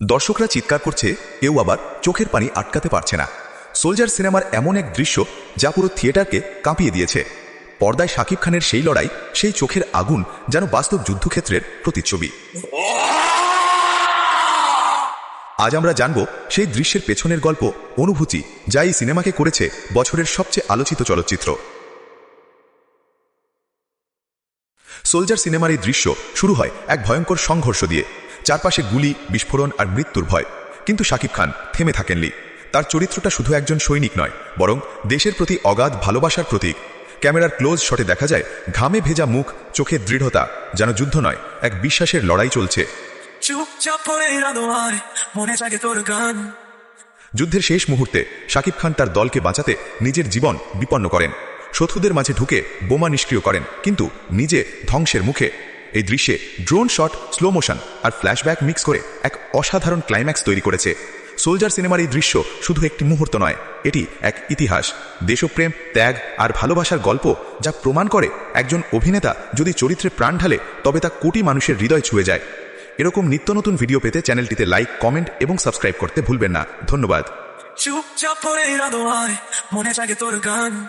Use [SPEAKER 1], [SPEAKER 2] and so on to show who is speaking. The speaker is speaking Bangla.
[SPEAKER 1] দর্শকরা চিৎকার করছে, কেউ আবার চোখের পানি আটকাতে পারছে না। সোলজার সিনেমার এমন এক দৃশ্য যা পুরো থিয়েটারকে কাঁপিয়ে দিয়েছে। পর্দায় শাকিব খানের সেই লড়াই, সেই চোখের আগুন যেন বাস্তব যুদ্ধক্ষেত্রের প্রতিচ্ছবি। আজ আমরা জানব সেই দৃশ্যের পেছনের গল্প, অনুভূতি, যা এই সিনেমাকে করেছে বছরের সবচেয়ে আলোচিত চলচ্চিত্র। সোলজার সিনেমার এই দৃশ্য শুরু হয় এক ভয়ঙ্কর সংঘর্ষ দিয়ে। চারপাশে গুলি বিস্ফোরণ আর মৃত্যুর ভয়। কিন্তু শাকিব খান থেমে থাকেননি। তার চরিত্রটা শুধু একজন সৈনিক নয় বরং দেশের প্রতি অগাধ ভালোবাসার প্রতীক। ক্যামেরার ক্লোজ শটে দেখা যায় ঘামে ভেজা মুখ চোখের দৃঢ়তা যেন যুদ্ধ নয় এক বিশ্বাসের লড়াই চলছে। যুদ্ধের শেষ মুহূর্তে শাকিব খান তার দলকে বাঁচাতে নিজের জীবন বিপন্ন করেন। শত্রুদের মাঝে ঢুকে বোমা নিষ্ক্রিয় করেন কিন্তু নিজে ধ্বংসের মুখে এই দৃশ্যে ড্রোন শট স্লো মোশন আর ফ্ল্যাশব্যাক মিক্স করে এক অসাধারণ ক্লাইম্যাক্স তৈরি করেছে। সোলজার সিনেমার এই দৃশ্য শুধু একটি মুহূর্ত নয়, এটি এক ইতিহাস। দেশপ্রেম, ত্যাগ আর ভালোবাসার গল্প যা প্রমাণ করে একজন অভিনেতা যদি চরিত্রে প্রাণ ঢালে, তবে তা কোটি মানুষের হৃদয় ছুঁয়ে যায়। এরকম নিত্য নতুন ভিডিও পেতে চ্যানেলটিতে লাইক কমেন্ট এবং সাবস্ক্রাইব করতে ভুলবেন না। ধন্যবাদ।
[SPEAKER 2] চুপচাপ মনে জাগে তোর গান।